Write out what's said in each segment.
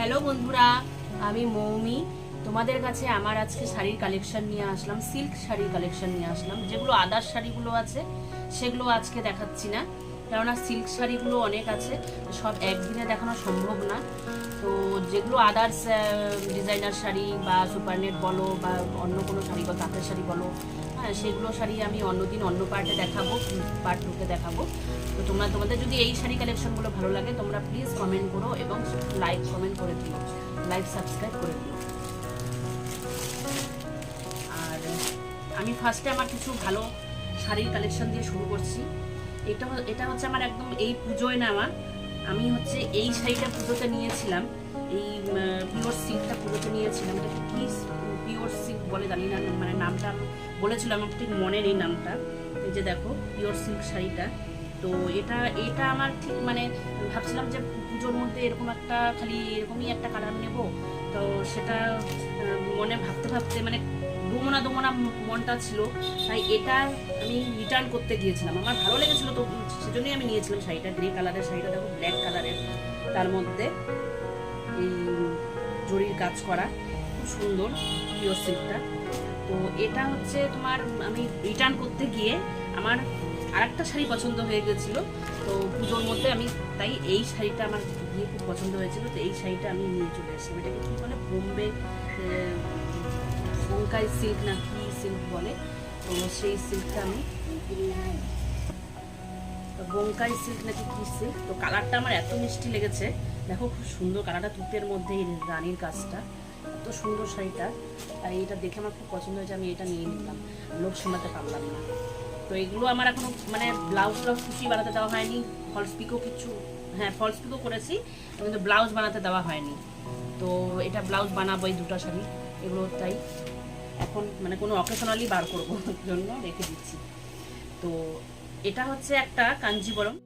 Hello বন্ধুরা, আমি মৌমি। তোমাদের কাছে আমার আজকে শাড়ির কালেকশন নিয়ে আসলাম সিল্ক শাড়ির কালেকশন নিয়ে আসলাম। যেগুলো আদার শাড়িগুলো আছে, সেগুলো আজকে দেখাচ্ছি না। কেননা সিল্ক শাড়িগুলো অনেক আছে, সব একদিনে দেখানো সম্ভব না। তো যেগুলো আদার্স ডিজাইনার শাড়ি বা সুপারনেট বলো বা অন্য কোনো শাড়ি বা কাঁথের শাড়ি বলো হ্যাঁ সেগুলো শাড়ি আমি অন্যদিন অন্য পার্টে দেখাবো পার্ট টুকে দেখাবো। তো তোমরা, তোমাদের যদি এই শাড়ি কালেকশনগুলো ভালো লাগে, তোমরা প্লিজ কমেন্ট করো এবং লাইক কমেন্ট করে দিও। লাইক সাবস্ক্রাইব করে দিও। আর আমি ফার্স্টে আমার কিছু ভালো শাড়ির কালেকশন দিয়ে শুরু করছি। এটা এটা হচ্ছে আমার একদম এই পুজোয় নেওয়া। আমি হচ্ছে এই শাড়িটা পুজোতে নিয়েছিলাম। এই পিওর সিল্কটা পুজোতে নিয়েছিলাম কি পিওর সিল্ক বলে জানি না মানে নামটা বলেছিলাম আমার ঠিক মনে নেই নামটা। যে দেখো পিওর সিল্ক শাড়িটা। তো এটা এটা আমার ঠিক মানে ভাবছিলাম যে পুজোর মধ্যে এরকম একটা, খালি এরকমই একটা কালার নেব। তো সেটা মনে ভাবতে ভাবতে মানে দোমনা দোমনা মনটা ছিল। তাই এটা আমি রিটার্ন করতে গিয়েছিলাম। আমার ভালো লেগেছিল তো, সেজন্যই আমি নিয়েছিলাম শাড়িটা। গ্রে কালারের শাড়িটা, দেখো ব্ল্যাক কালারের তার মধ্যে। জরির কাজ করা। খুব সুন্দর পিওর সিল্কটা তো এটা হচ্ছে তোমার আমি রিটার্ন করতে গিয়ে আমার আরেকটা শাড়ি পছন্দ হয়ে গেছিল। তো পুজোর মধ্যে আমি তাই এই শাড়িটা আমার গিয়ে খুব পছন্দ হয়েছিল। তো এই শাড়িটা আমি নিয়ে চলে এসেছি এটাকে কি বলে? বোম্বে বঙ্কাই সিল্ক না কি সিল্ক বলে? তো সেই সিল্কটা আমি বঙ্কাই সিল্ক নাকি কি সিল্ক তো কালারটা আমার এত মিষ্টি লেগেছে। দেখো খুব সুন্দর কালারটা তুতের মধ্যে রানীর কাজটা। এত সুন্দর শাড়িটা। আর এটা দেখে আমার খুব পছন্দ হয়েছে, আমি এটা নিয়ে নিলাম। লোক শোনাতে পারলাম না। তো এগুলো আমার এখনও মানে ব্লাউজ ব্লাউজ কিছুই বানাতে দেওয়া হয়নি। ফলস পিকও কিছু হ্যাঁ ফলস পিকও করেছি, কিন্তু ব্লাউজ বানাতে দেওয়া হয়নি। তো এটা ব্লাউজ বানাবো এই দুটো শাড়ি, এগুলো তাই। এখন মানে কোনো অকেশনালি বার করব জন্য রেখে দিচ্ছি। তো এটা হচ্ছে একটা কাঞ্জিবরম।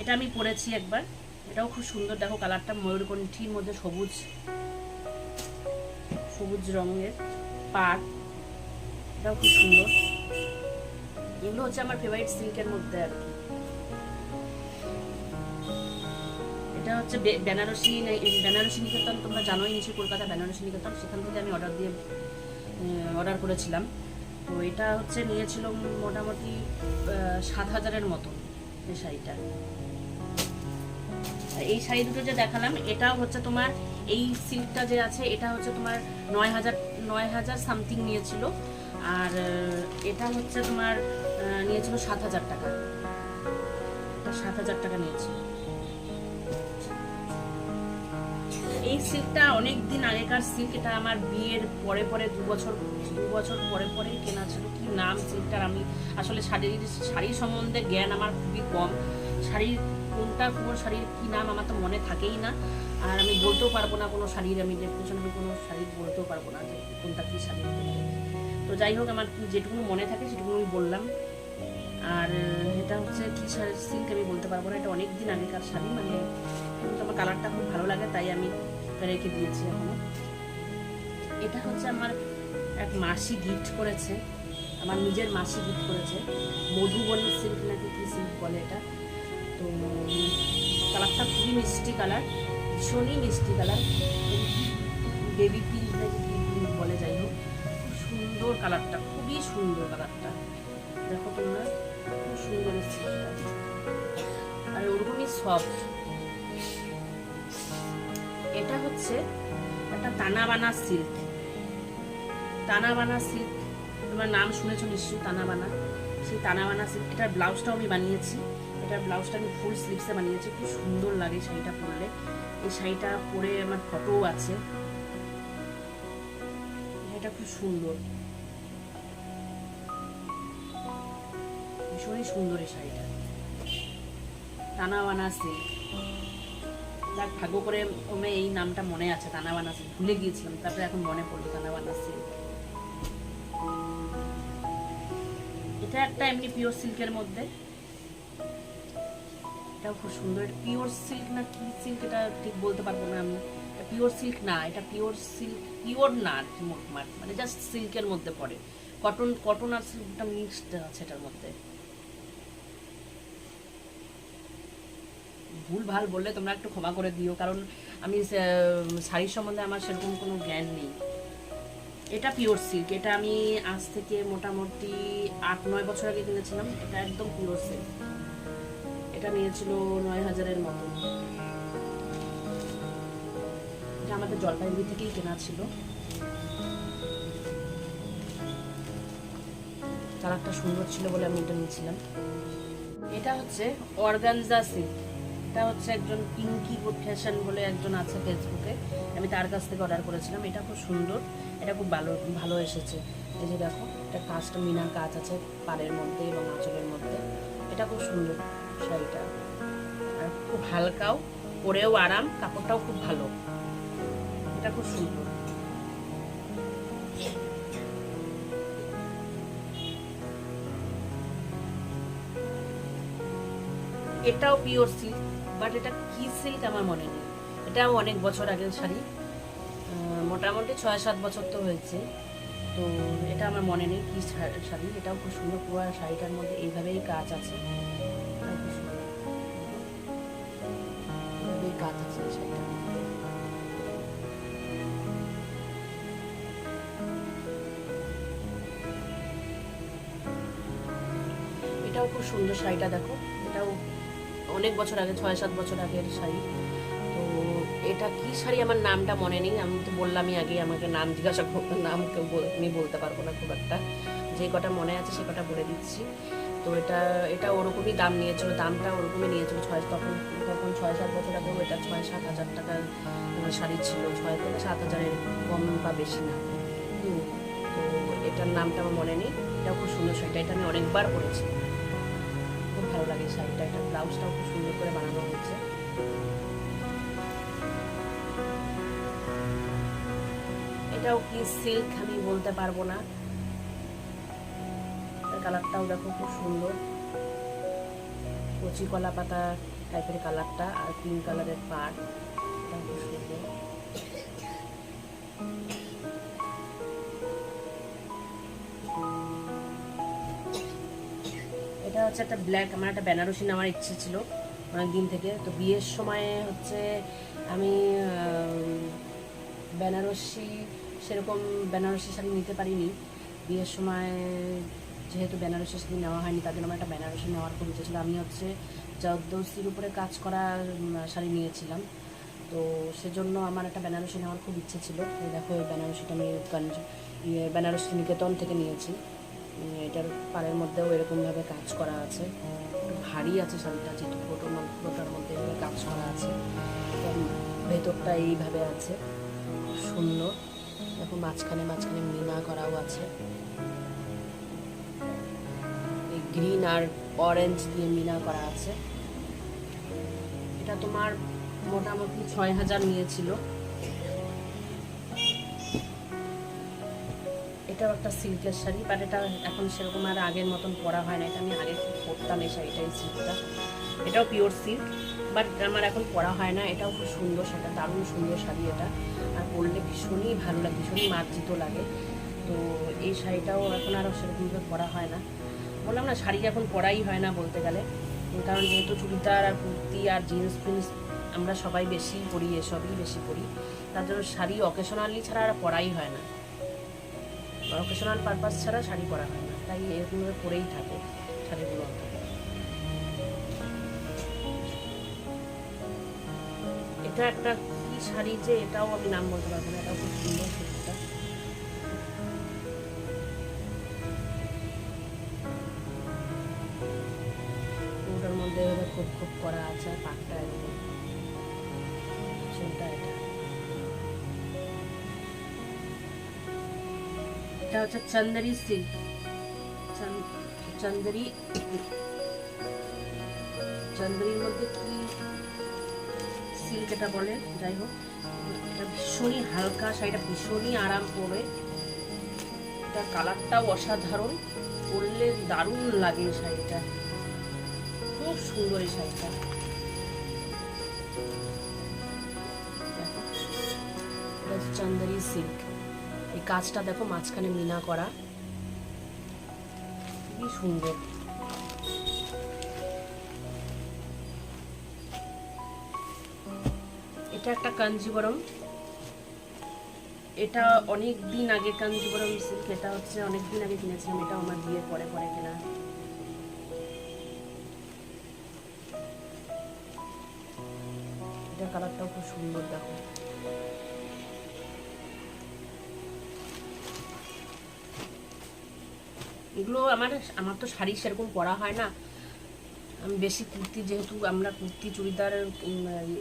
এটা আমি পরেছি একবার। এটাও খুব সুন্দর। দেখো কালারটা ময়ূরকণ্ঠীর মধ্যে সবুজ সবুজ রঙের পাট এটাও খুব সুন্দর। এগুলো হচ্ছে আমার ফেভারিট সিল্কের মধ্যে আর এটা হচ্ছে বেনারসি বেনারসি নিকেতন, তোমরা জানোই নিশ্চয়ই কলকাতা বেনারসি নিকেতন। সেখান থেকে আমি অর্ডার দিয়ে অর্ডার করেছিলাম। তো এটা হচ্ছে নিয়েছিল মোটামুটি সাত হাজারের মতো এই শাড়িটা। এই শাড়ি দুটো যে দেখালাম, এটাও হচ্ছে তোমার এই সিল্কটা যে আছে, এটা হচ্ছে তোমার নয় হাজার নয় হাজার সামথিং নিয়েছিল। আর এটা হচ্ছে তোমার নিয়েছিল সাত হাজার টাকা। সাত হাজার টাকা নিয়েছিল। এই সিল্কটা অনেক দিন আগেকার সিল্ক এটা আমার বিয়ের পরে পরে দু বছর দু বছর পরে পরে কেনা ছিল। কি নাম সিল্কটার আমি আসলে শাড়ির শাড়ি সম্বন্ধে জ্ঞান আমার খুবই কম। শাড়ির কোনটা, কোন শাড়ির কি নাম আমার তো মনে থাকেই না। আর আমি বলতেও পারব না কোনো শাড়ির, আমি ডেফিনেশন কোনো শাড়ির বলতেও পারব না যে কোনটা কী শাড়ি তো যাই হোক, আমার যেটুকু মনে থাকে সেটুকু আমি বললাম। আর এটা হচ্ছে কি সিল্ক আমি বলতে পারব না। এটা অনেক দিন আগেকার শাড়ি মানে আমার কালারটা খুব ভালো লাগে, তাই আমি রেখে দিয়েছি এখনও এটা হচ্ছে আমার এক মাসি গিফট করেছে। আমার নিজের মাসি গিফট করেছে। মধুবনী সিল্ক নাকি কি সিল্ক বলে এটা? তো কালারটা খুবই মিষ্টি কালার ভীষণই মিষ্টি কালার বেবি পিঙ্ক নাকি পিঙ্ক বলে, যাই হোক। খুব সুন্দর কালারটা খুবই সুন্দর কালারটা দেখো তোমরা, খুব সুন্দর আর ওরকমই সফট এটা হচ্ছে একটা তানাবানা সিল্ক। তানাবানা সিল্ক, তোমার নাম শুনেছো নিশ্চয়ই তানাবানা। সেই তানাবানা সিল্ক, এটার ব্লাউজটাও আমি বানিয়েছি। এটার ব্লাউজটা আমি ফুল স্লিভসে বানিয়েছি, খুব সুন্দর লাগে শাড়িটা পরলে। এই শাড়িটা পরে আমার ফটোও আছে। এটা খুব সুন্দর। ভীষণই সুন্দর এই শাড়িটা। টানাবানা সিল্ক। যাক, ভাগ্য করে ওমে এই নামটা মনে আছে তানাবানা সিল্ক ভুলে গিয়েছিলাম, তারপরে এখন মনে পড়ল তানাবানা সিল্ক এটা একটা এমনি পিওর সিল্কের মধ্যে। খুব সুন্দর। পিওর সিল্ক না কি সিল্ক এটা ঠিক বলতে পারব না আমি। পিওর সিল্ক না, এটা পিওর সিল্ক পিওর না মোটমাট মানে জাস্ট সিল্কের মধ্যে পড়ে। কটন কটন আর সিল্কটা মিক্সড আছে এটার মধ্যে। ভুল ভালো বললে তোমরা একটু ক্ষমা করে দিও, কারণ আমি শাড়ির সম্বন্ধে আমার সেরকম কোনো জ্ঞান নেই। এটা পিওর সিল্ক এটা আমি আজ থেকে মোটামুটি আট, নয় বছর আগে কিনেছিলাম, এটা একদম পিওর সিল্ক এটা নিয়েছিল নয় হাজারের মতো এটা আমাদের জলপাইগুড়ি থেকেই কেনা ছিল। কালারটা সুন্দর ছিল বলে আমি এটা নিয়েছিলাম। এটা হচ্ছে অর্গানজা সিল্ক এটা হচ্ছে একজন পিঙ্কি ফ্যাশন বলে একজন আছে ফেসবুকে। আমি তার কাছ থেকে অর্ডার করেছিলাম। এটা খুব সুন্দর। এটা খুব ভালো ভালো এসেছে। এই যে দেখো, এটা কাজটা মিনার কাজ আছে পাড়ের মধ্যে এবং আঁচলের মধ্যে। এটা খুব সুন্দর শাড়িটা। আর খুব হালকাও, পরেও আরাম, কাপড়টাও খুব ভালো। এটা খুব সুন্দর। এটাও পিওর সিল্ক বাট এটা কি সিল্ক আমার মনে নেই। এটাও অনেক বছর আগের শাড়ি। মোটামুটি ছয় সাত বছর তো হয়েছে। তো এটা আমার মনে নেই কি শাড়ি। এটাও খুব সুন্দর পুরো শাড়িটার মধ্যে এইভাবেই কাজ আছে। কাজ আছে। এটাও খুব সুন্দর শাড়িটা দেখো। অনেক বছর আগে, ছয় সাত বছর আগের শাড়ি। তো এটা কি শাড়ি? আমার নামটা মনে নেই। আমি তো বললামই আগে আমাকে নাম জিজ্ঞাসা করতে নাম কেউ আমি বলতে পারব না খুব একটা। যে কটা মনে আছে সে কটা বলে দিচ্ছি। তো এটা এটা ওরকমই দাম নিয়েছিল, দামটা ওরকমই নিয়েছিল। ছয়, তখন তখন ছয় সাত বছর আগেও এটা ছয়, সাত হাজার টাকার শাড়ি ছিল। ছয় থেকে সাত হাজারের কম বা বেশি না। তো এটার নামটা আমার মনে নেই। এটাও খুব সুন্দর শাড়িটা। এটা আমি অনেকবার খুব ভালো লাগে শাড়িটা। একটা ব্লাউজটাও খুব সুন্দর করে বানানো হয়েছে। এটাও কি সিল্ক আমি বলতে পারব না। কালারটাও দেখো খুব সুন্দর। কচি কলা পাতা টাইপের কালারটা আর পিঙ্ক কালারের পাড় হচ্ছে একটা ব্ল্যাক আমার একটা বেনারসি নেওয়ার ইচ্ছে ছিল অনেক দিন থেকে। তো বিয়ের সময় হচ্ছে আমি বেনারসি, সেরকম বেনারসি শাড়ি নিতে পারিনি। বিয়ের সময় যেহেতু বেনারসি শাড়ি নেওয়া হয়নি জন্য আমার একটা বেনারসি নেওয়ার খুব ইচ্ছে ছিল। আমি হচ্ছে জর্দৌসির উপরে কাজ করা শাড়ি নিয়েছিলাম। তো সেজন্য আমার একটা বেনারসি নেওয়ার খুব ইচ্ছে ছিল। দেখো বেনারসিটা আমি ইয়ে বেনারসি নিকেতন থেকে নিয়েছি। এটার পাড়ের মধ্যেও এরকমভাবে কাজ করা আছে। ভারী আছে শাড়িটা, যেহেতু ফটো ফটোর মধ্যে কাজ করা আছে। ভেতরটা এইভাবে আছে সুন্দর দেখো মাঝখানে মাঝখানে মিনা করাও আছে। এই গ্রিন আর অরেঞ্জ দিয়ে মিনা করা আছে। এটা তোমার মোটামুটি ছয় হাজার নিয়েছিল। এটাও একটা সিল্কের শাড়ি বাট এটা এখন সেরকম আর আগের মতন পরা হয় না। এটা আমি আগে পরতাম এই শাড়িটা, এই সিল্কটা। এটাও পিওর সিল্ক বাট আমার এখন পরা হয় না। এটাও খুব সুন্দর সেটা দারুণ সুন্দর শাড়ি এটা। আর পরলে ভীষণই ভালো লাগে, ভীষণই মার্জিত লাগে। তো এই শাড়িটাও এখন আর সেরকমভাবে পরা হয় না। বললাম না, শাড়ি এখন পরাই হয় না বলতে গেলে। কারণ যেহেতু চুড়িদার আর কুর্তি আর জিন্স ফিন্স আমরা সবাই বেশি পরি, এসবই বেশি পরি। তার জন্য শাড়ি অকেশনালি ছাড়া আর পরাই হয় না। অকেশনাল পারপাস ছাড়া শাড়ি পরা হয় না। তাই এরকম পরেই থাকে, শাড়িগুলো এটা একটা কি শাড়ি যে এটাও আমি নাম বলতে পারব না, এটাও খুব সুন্দর শাড়িটা। ওটার মধ্যে খুব খুব করা আছে পাকটা একদম। সেটা এটা। এটা হচ্ছে চন্দরি সিল্ক। চন্দরি চন্দরির মধ্যে কি সিল্ক এটা বলে? যাই হোক, এটা ভীষণই হালকা, শাড়িটা ভীষণই আরাম পড়ে এটা কালারটাও অসাধারণ, পরলে দারুণ লাগে শাড়িটা। খুব সুন্দর এই শাড়িটা। চন্দরি সিল্ক। এই কাজটা দেখো মাঝখানে মিনা করা। খুবই সুন্দর। এটা একটা কাঞ্জিবরম। এটা অনেক দিন আগে কাঞ্জিবরম সিল্ক এটা হচ্ছে অনেক দিন আগে কিনেছিলাম এটা আমার বিয়ের পরে পরে কেনা। এটা কালারটাও খুব সুন্দর দেখো। এগুলো আমার আমার তো শাড়ি সেরকম পরা হয় না। আমি বেশি কুর্তি যেহেতু, আমরা কুর্তি, চুড়িদার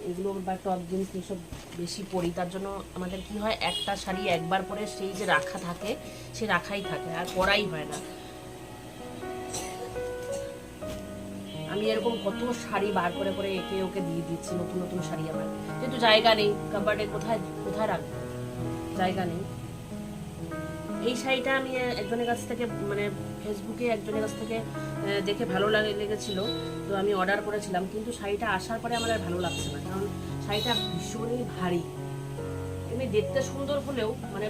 এগুলো বা টপ জিন্স এসব বেশি পরি। তার জন্য আমাদের কি হয়, একটা শাড়ি একবার পরে সেই যে রাখা থাকে, সে রাখাই থাকে, আর পরাই হয় না। আমি এরকম কত শাড়ি বার করে করে একে ওকে দিয়ে দিচ্ছি, নতুন নতুন শাড়ি আমার যেহেতু জায়গা নেই কাবার্ডে কোথায় কোথায় রাখব? জায়গা নেই। এই শাড়িটা আমি একজনের কাছ থেকে মানে ফেসবুকে একজনের কাছ থেকে দেখে ভালো লাগে লেগেছিলো। তো আমি অর্ডার করেছিলাম, কিন্তু শাড়িটা আসার পরে আমার আর ভালো লাগছে না, কারণ শাড়িটা ভীষণই ভারী। এমনি দেখতে সুন্দর হলেও মানে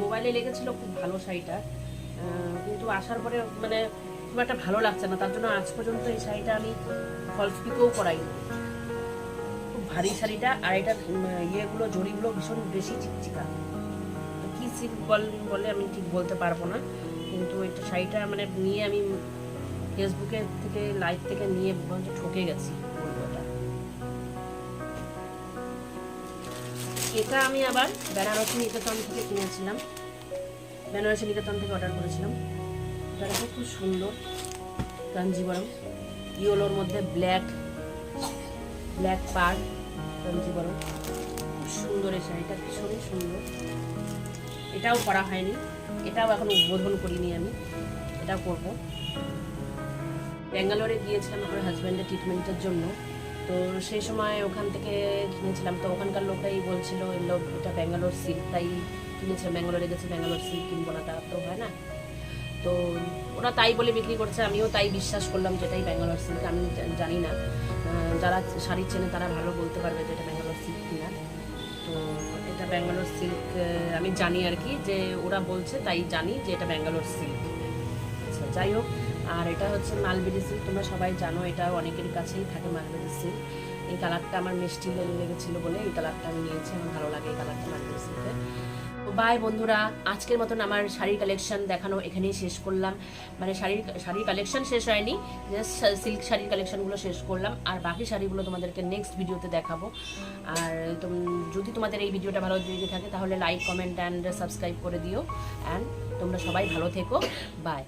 মোবাইলে লেগেছিলো খুব ভালো শাড়িটা কিন্তু আসার পরে মানে খুব একটা ভালো লাগছে না, তার জন্য আজ পর্যন্ত এই শাড়িটা আমি ফলস পিকেও করাইনি খুব ভারী শাড়িটা, আর এটা ইয়েগুলো, জড়িগুলো ভীষণ বেশি চিকচিকা। বল বলে আমি ঠিক বলতে পারব না। কিন্তু এটা শাড়িটা মানে নিয়ে আমি ফেসবুকে থেকে লাইভ থেকে নিয়ে ঠকে গেছি এটা। আমি আবার বেনারসি নিকেতন থেকে কিনেছিলাম। বেনারসি নিকেতন থেকে অর্ডার করেছিলাম। এটা খুব সুন্দর কাঞ্জিবরম ইয়েলোর মধ্যে ব্ল্যাক ব্ল্যাক পার কাঞ্জিবরম খুব সুন্দর এই শাড়িটা, ভীষণই সুন্দর। এটাও করা হয়নি। এটাও এখন উদ্বোধন করিনি আমি। এটাও করব। ব্যাঙ্গালোরে গিয়েছিলাম আমার হাজব্যান্ডের ট্রিটমেন্টের জন্য। তো সেই সময় ওখান থেকে কিনেছিলাম। তো ওখানকার লোকাই বলছিল এটা ব্যাঙ্গালোর সিল্ক তাই কিনেছিলাম ব্যাঙ্গালোরে গেছে, ব্যাঙ্গালোর সিল্ক কিনবো না তা তো হয় না। তো ওরা তাই বলে বিক্রি করছে, আমিও তাই বিশ্বাস করলাম যেটাই ব্যাঙ্গালোর সিল্ক আমি জানি না। যারা শাড়ি চেনে তারা ভালো বলতে পারবে যে এটা ব্যাঙ্গালোর সিল্ক কিনা তো এটা ব্যাঙ্গালোর সিল্ক আমি জানি আর কি যে ওরা বলছে তাই জানি যে এটা ব্যাঙ্গালোর সিল্ক। আচ্ছা যাই হোক, আর এটা হচ্ছে মালবেরি সিল্ক, তোমরা সবাই জানো, এটা অনেকের কাছেই থাকে মালবেরি সিল্ক। এই কালারটা আমার মিষ্টি লে- লেগেছিল বলে এই কালারটা আমি নিয়েছি, আমার ভালো লাগে এই কালারটা মালবেরি সিল্কের। বাই বন্ধুরা, আজকের মতন আমার শাড়ির কালেকশন দেখানো এখানেই শেষ করলাম। মানে শাড়ির শাড়ির কালেকশন শেষ হয়নি জাস্ট সিল্ক শাড়ির কালেকশনগুলো শেষ করলাম। আর বাকি শাড়িগুলো তোমাদেরকে নেক্সট ভিডিওতে দেখাবো। আর যদি তোমাদের এই ভিডিওটা ভালো লেগে থাকে, তাহলে লাইক কমেন্ট অ্যান্ড সাবস্ক্রাইব করে দিও। অ্যান্ড তোমরা সবাই ভালো থেকো। বাই